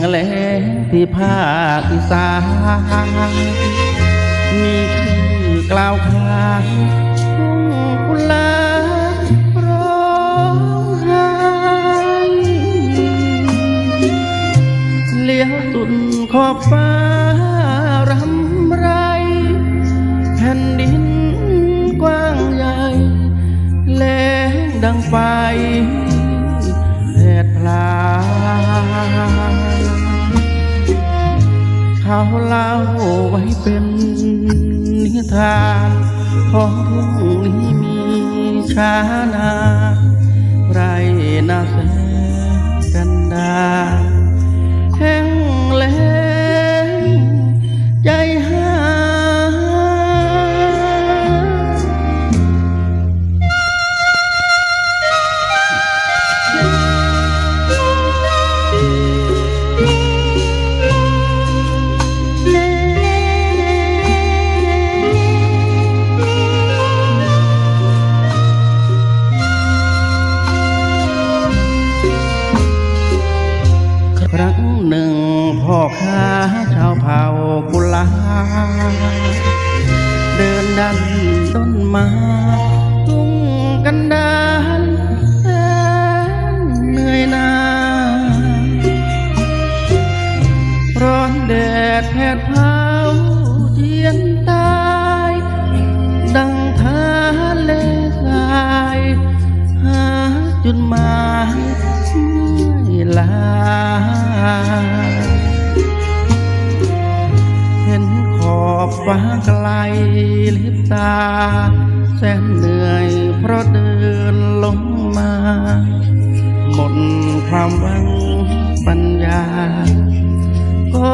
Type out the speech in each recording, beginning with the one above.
ที่ภาคอีสานมีชื่อกล่าวขานทุ่งกุลาร้องไห้เลี้ยวสุดขอบฟ้ารำไร แผ่นดินกว้างใหญ่แรงดังไฟ เขาเล่าไว้เป็นนิทานของทุ่งนี้มีชานาไรนาแส ค้าชาวเผ่ากุลา เดินดันต้นมาทุ่งกันดานเหนื่อยนาร้อนแดดแผดเผาเทียนตาย ดังทะเลทรายหาจุดหมายไม่ลา ฟ้าไกลลิบตา แสนเหนื่อยเพราะเดินลงมา หมดความหวังปัญญาก็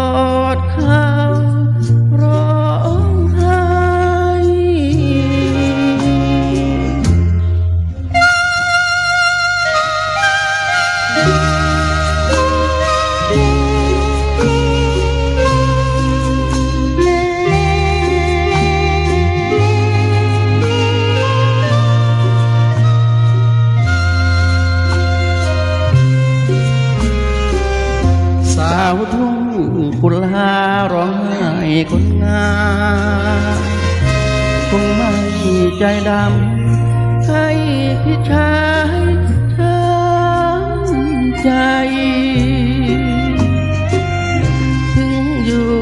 าวทุ่งกุลาร้องไห้คนงามคงไม่ใจดำให้พี่ชายช้ำใจ ถึงอยู่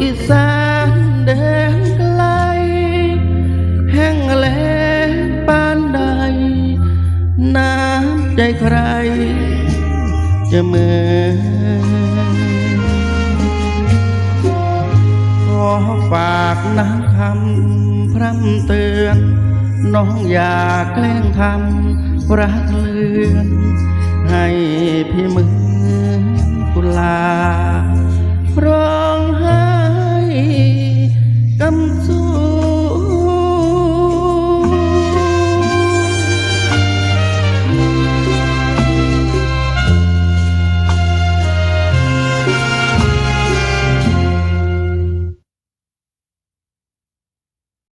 อีสานแดนไกล แห้งแล้งปานใด น้ำใจใครจะเหมือน ฝากน้ำคำพร่ำเตือน น้องอย่าแกล้งทำรักเลือน ให้พี่มือกุลาร้อ